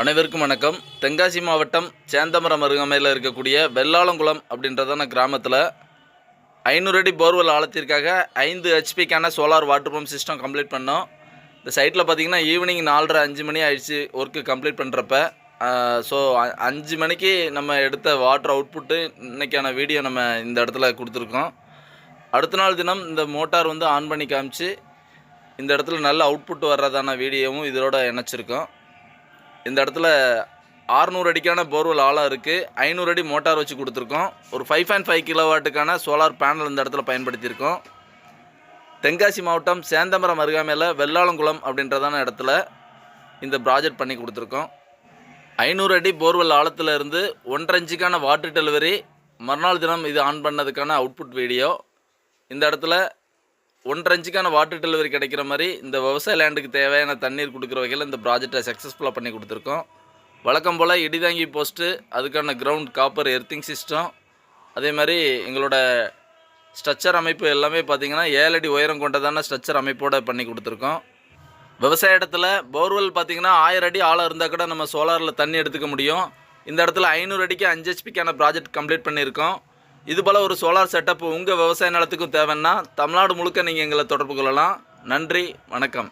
அனைவருக்கும் வணக்கம். தென்காசி மாவட்டம் சேந்தமரம் அருகாமையில் இருக்கக்கூடிய வெள்ளாளங்குளம் அப்படின்றதான கிராமத்தில் ஐநூறு அடி போர்வெல் ஆழத்திற்காக ஐந்து ஹெச்பிக்கான solar water pump system complete பண்ணோம். இந்த சைட்டில் பார்த்தீங்கன்னா ஈவினிங் நாலரை அஞ்சு மணி ஆயிடுச்சு ஒர்க்கு கம்ப்ளீட் பண்ணுறப்ப ஸோ அஞ்சு மணிக்கு நம்ம எடுத்த வாட்டர் அவுட்புட்டு இன்றைக்கான வீடியோ நம்ம இந்த இடத்துல கொடுத்துருக்கோம். அடுத்த நாள் தினம் இந்த மோட்டார் வந்து ஆன் பண்ணி காமிச்சு இந்த இடத்துல நல்ல அவுட்புட் வர்றதான வீடியோவும் இதோட இணைச்சிருக்கோம். இந்த இடத்துல 600 அடிக்கான போர்வெல் ஆழம் இருக்குது ஐநூறு அடி மோட்டார் வச்சு கொடுத்துருக்கோம். ஒரு ஃபைவ் பாயிண்ட் ஃபைவ் கிலோவாட்டுக்கான சோலார் பேனல் இந்த இடத்துல பயன்படுத்தியிருக்கோம். தென்காசி மாவட்டம் சேந்தமரம் அருகாமையில் வெள்ளாளங்குளம் அப்படின்றதான இடத்துல இந்த ப்ராஜெக்ட் பண்ணி கொடுத்துருக்கோம். ஐநூறு அடி போர்வெல் ஆழத்தில் இருந்து ஒன்றரை இன்ச்சுக்கான வாட்டர் டெலிவரி மறுநாள் தினம் இது ஆன் பண்ணதுக்கான அவுட்புட் வீடியோ இந்த இடத்துல ஒன்றரை இன்ச்சுக்கான வாட்டர் டெலிவரி கிடைக்கிற மாதிரி இந்த விவசாய லேண்டுக்கு தேவையான தண்ணீர் கொடுக்குற வகையில் இந்த ப்ராஜெக்டை சக்ஸஸ்ஃபுல்லாக பண்ணி கொடுத்துருக்கோம். வழக்கம் போல் இடிதாங்கி போஸ்ட்டு அதுக்கான கிரவுண்ட் காப்பர் எர்த்திங் சிஸ்டம் அதே மாதிரி எங்களோட ஸ்ட்ரக்சர் அமைப்பு எல்லாமே பார்த்தீங்கன்னா ஏழு அடி உயரம் கொண்டதான ஸ்ட்ரக்சர் அமைப்போட பண்ணி கொடுத்துருக்கோம். விவசாய இடத்துல போர்வெல் பார்த்திங்கன்னா ஆயிரம் அடி ஆழம் இருந்தால் கூட நம்ம சோலாரில் தண்ணி எடுத்துக்க முடியும். இந்த இடத்துல ஐநூறு அடிக்கு அஞ்சு ஹெச்பிக்கான ப்ராஜெக்ட் கம்ப்ளீட் பண்ணியிருக்கோம். இது போல் ஒரு சோலார் செட்டப் உங்கள் விவசாய நிலத்துக்கும் தேவைன்னா தமிழ்நாடு முழுக்க நீங்கள் எங்களை தொடர்பு கொள்ளலாம். நன்றி வணக்கம்.